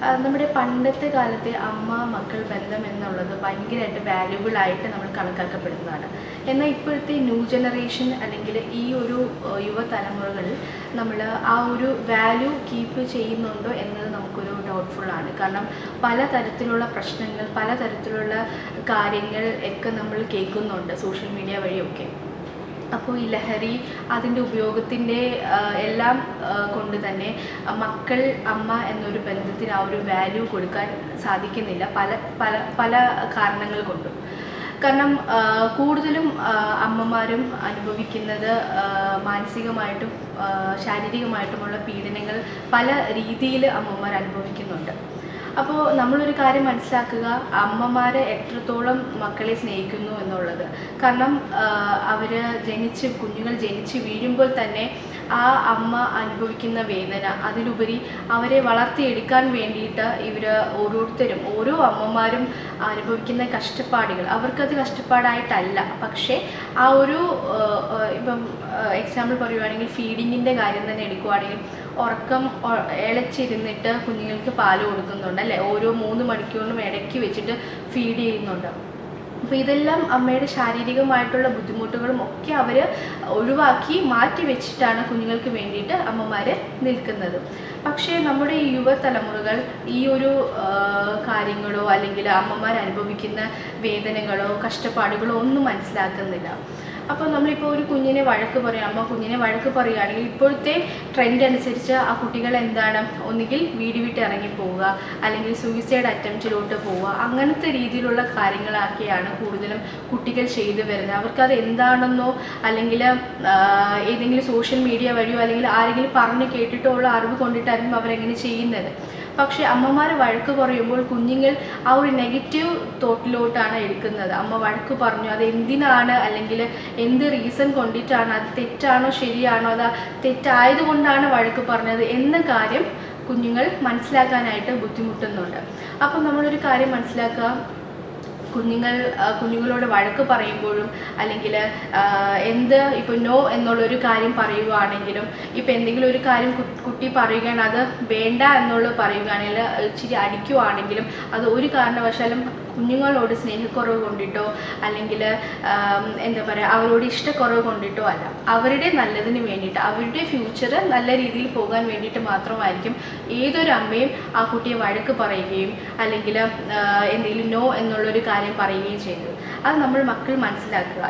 നമ്മുടെ പണ്ടത്തെ കാലത്തെ അമ്മ മക്കൾ ബന്ധം എന്നുള്ളത് ഭയങ്കരമായിട്ട് വാല്യുബിൾ ആയിട്ട് നമ്മൾ കണക്കാക്കപ്പെടുന്നതാണ്. എന്നാൽ ഇപ്പോഴത്തെ ന്യൂ ജനറേഷൻ അല്ലെങ്കിൽ ഈ ഒരു യുവതലമുറകളിൽ നമ്മൾ ആ ഒരു വാല്യൂ കീപ്പ് ചെയ്യുന്നുണ്ടോ എന്നത് നമുക്കൊരു ഡൗട്ട്ഫുൾ ആണ്. കാരണം പലതരത്തിലുള്ള പ്രശ്നങ്ങൾ പലതരത്തിലുള്ള കാര്യങ്ങൾ ഒക്കെ നമ്മൾ കേൾക്കുന്നുണ്ട് സോഷ്യൽ മീഡിയ വഴിയൊക്കെ. അപ്പോൾ ഈ ലഹരി അതിന്റെ ഉപയോഗത്തിന്റെ എല്ലാം കൊണ്ട് തന്നെ മക്കൾ അമ്മ എന്നൊരു ബന്ധത്തിന് ആ ഒരു വാല്യൂ കൊടുക്കാൻ സാധിക്കുന്നില്ല. പല പല പല കാരണങ്ങൾ കൊണ്ടും. കാരണം കൂടുതലും അമ്മമാരും അനുഭവിക്കുന്നത് മാനസികമായിട്ടും ശാരീരികമായിട്ടുമുള്ള പീഡനങ്ങൾ പല രീതിയിൽ അമ്മമാർ അനുഭവിക്കുന്നുണ്ട്. അപ്പോൾ നമ്മളൊരു കാര്യം മനസ്സിലാക്കുക അമ്മമാരെ എത്രത്തോളം മക്കളെ സ്നേഹിക്കുന്നു എന്നുള്ളത്. കാരണം അവർ ജനിച്ച് കുഞ്ഞുങ്ങൾ ജനിച്ച് വീഴുമ്പോൾ തന്നെ ആ അമ്മ അനുഭവിക്കുന്ന വേദന അതിലുപരി അവരെ വളർത്തിയെടുക്കാൻ വേണ്ടിയിട്ട് ഇവർ ഓരോരുത്തരും ഓരോ അമ്മമാരും അനുഭവിക്കുന്ന കഷ്ടപ്പാടുകൾ. അവർക്കത് കഷ്ടപ്പാടായിട്ടല്ല. പക്ഷേ ആ ഒരു ഇപ്പം എക്സാമ്പിൾ പറയുവാണെങ്കിൽ ഫീഡിങ്ങിന്റെ കാര്യം തന്നെ എടുക്കുവാണെങ്കിൽ ഉറക്കം ഇളച്ചിരുന്നിട്ട് കുഞ്ഞുങ്ങൾക്ക് പാൽ കൊടുക്കുന്നുണ്ട് അല്ലേ? ഓരോ മൂന്ന് മണിക്കൂറിനും ഇടയ്ക്ക് വെച്ചിട്ട് ഫീഡ് ചെയ്യുന്നുണ്ട്. അപ്പോൾ ഇതെല്ലാം അമ്മയുടെ ശാരീരികമായിട്ടുള്ള ബുദ്ധിമുട്ടുകളും ഒക്കെ അവർ ഒഴിവാക്കി മാറ്റി വെച്ചിട്ടാണ് കുഞ്ഞുങ്ങൾക്ക് വേണ്ടിയിട്ട് അമ്മമാർ നിൽക്കുന്നത്. പക്ഷേ നമ്മുടെ ഈ യുവതലമുറകൾ ഈ ഒരു കാര്യങ്ങളോ അല്ലെങ്കിൽ അമ്മമാർ അനുഭവിക്കുന്ന വേദനകളോ കഷ്ടപ്പാടുകളോ ഒന്നും മനസ്സിലാക്കുന്നില്ല. അപ്പോൾ നമ്മളിപ്പോൾ ഒരു കുഞ്ഞിനെ വഴക്ക് പറയാം. അമ്മ കുഞ്ഞിനെ വഴക്ക് പറയുകയാണെങ്കിൽ ഇപ്പോഴത്തെ ട്രെൻഡ് അനുസരിച്ച് ആ കുട്ടികൾ എന്താണ്? ഒന്നുകിൽ വീട് വിട്ട് ഇറങ്ങി പോവുക അല്ലെങ്കിൽ സൂയിസൈഡ് അറ്റംപ്റ്റിലോട്ട് പോവുക അങ്ങനത്തെ രീതിയിലുള്ള കാര്യങ്ങളൊക്കെയാണ് കൂടുതലും കുട്ടികൾ ചെയ്തു വരുന്നത്. അവർക്കത് എന്താണെന്നോ അല്ലെങ്കിൽ ഏതെങ്കിലും സോഷ്യൽ മീഡിയ വഴിയോ അല്ലെങ്കിൽ ആരെങ്കിലും പറഞ്ഞ് കേട്ടിട്ടോ ഉള്ള അറിവ് കൊണ്ടിട്ടായിരിക്കും അവരെങ്ങനെ ചെയ്യുന്നത്. പക്ഷേ അമ്മമാർ വഴക്ക് പറയുമ്പോൾ കുഞ്ഞുങ്ങൾ ആ ഒരു നെഗറ്റീവ് തോട്ടിലോട്ടാണ് എടുക്കുന്നത്. അമ്മ വഴക്ക് പറഞ്ഞു അത് എന്തിനാണ് അല്ലെങ്കിൽ എന്ത് റീസൺ കൊണ്ടിട്ടാണ്? അത് തെറ്റാണോ ശരിയാണോ? അതാ തെറ്റായതുകൊണ്ടാണ് വഴക്ക് പറഞ്ഞത് എന്ന കാര്യം കുഞ്ഞുങ്ങൾ മനസ്സിലാക്കാനായിട്ട് ബുദ്ധിമുട്ടുന്നുണ്ട്. അപ്പം നമ്മളൊരു കാര്യം മനസ്സിലാക്കുക. കുഞ്ഞുങ്ങൾ കുഞ്ഞുങ്ങളോട് വഴക്ക് പറയുമ്പോഴും അല്ലെങ്കിൽ എന്ത് ഇപ്പോൾ നോ എന്നുള്ളൊരു കാര്യം പറയുകയാണെങ്കിലും ഇപ്പോൾ എന്തെങ്കിലും ഒരു കാര്യം കുട്ടി പറയുകയാണ് അത് വേണ്ട എന്നുള്ളത് പറയുകയാണെങ്കിൽ ഇച്ചിരി അടിക്കുവാണെങ്കിലും അത് ഒരു കാരണവശാലും കുഞ്ഞുങ്ങളോട് സ്നേഹക്കുറവ് കൊണ്ടിട്ടോ അല്ലെങ്കിൽ എന്താ പറയുക അവരോട് ഇഷ്ടക്കുറവ് കൊണ്ടിട്ടോ അല്ല. അവരുടെ നല്ലതിന് വേണ്ടിയിട്ട് അവരുടെ ഫ്യൂച്ചർ നല്ല രീതിയിൽ പോകാൻ വേണ്ടിയിട്ട് മാത്രമായിരിക്കും ഏതൊരു അമ്മയും ആ കുട്ടിയെ വഴക്ക് പറയുകയും അല്ലെങ്കിൽ എന്തെങ്കിലും നോ എന്നുള്ളൊരു കാര്യം പറയുകയും ചെയ്യുന്നത് അത് നമ്മൾ മക്കൾ മനസ്സിലാക്കുക.